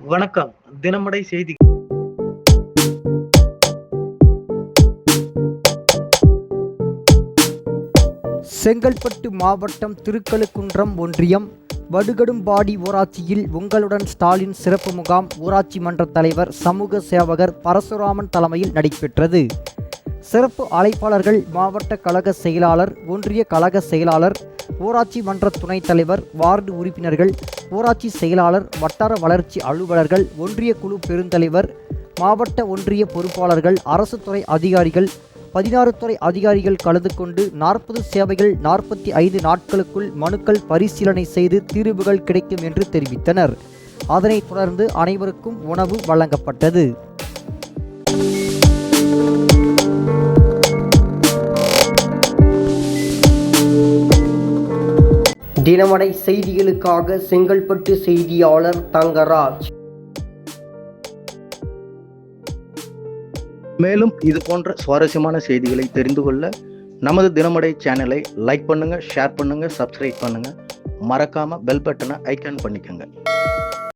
வணக்கம். தினமடை செய்தி. செங்கல்பட்டு மாவட்டம் திருக்கழுக்குன்றம் ஒன்றியம் வடுகடும்பாடி ஊராட்சியில் உங்களுடன் ஸ்டாலின் சிறப்பு முகாம் ஊராட்சி மன்ற தலைவர் சமூக சேவகர் பரசுராமன் தலைமையில் நடைபெற்றது. சிறப்பு அழைப்பாளர்கள் மாவட்ட கழக செயலாளர் ஒன்றிய கழக செயலாளர் ஊராட்சி மன்ற துணைத் தலைவர் வார்டு உறுப்பினர்கள் ஊராட்சி செயலாளர் வட்டார வளர்ச்சி அலுவலர்கள் ஒன்றிய குழு பெருந்தலைவர் மாவட்ட ஒன்றிய பொறுப்பாளர்கள் அரசு துறை அதிகாரிகள் பதினாறு துறை அதிகாரிகள் கலந்து கொண்டு நாற்பது சேவைகள் நாற்பத்தி ஐந்து நாட்களுக்குள் மனுக்கள் பரிசீலனை செய்து தீர்வுகள் கிடைக்கும் என்று தெரிவித்தனர். அதனைத் தொடர்ந்து அனைவருக்கும் உணவு வழங்கப்பட்டது. தினமடை செய்திகளுக்காக செங்கல்பட்டு செய்தியாளர் தங்கராஜ். மேலும் இது போன்ற சுவாரஸ்யமான செய்திகளை தெரிந்து கொள்ள நமது தினமடை சேனலை லைக் பண்ணுங்க ஷேர் பண்ணுங்க சப்ஸ்கிரைப் பண்ணுங்க. மறக்காம பெல் பட்டனை ஐக்கான் பண்ணிக்கோங்க.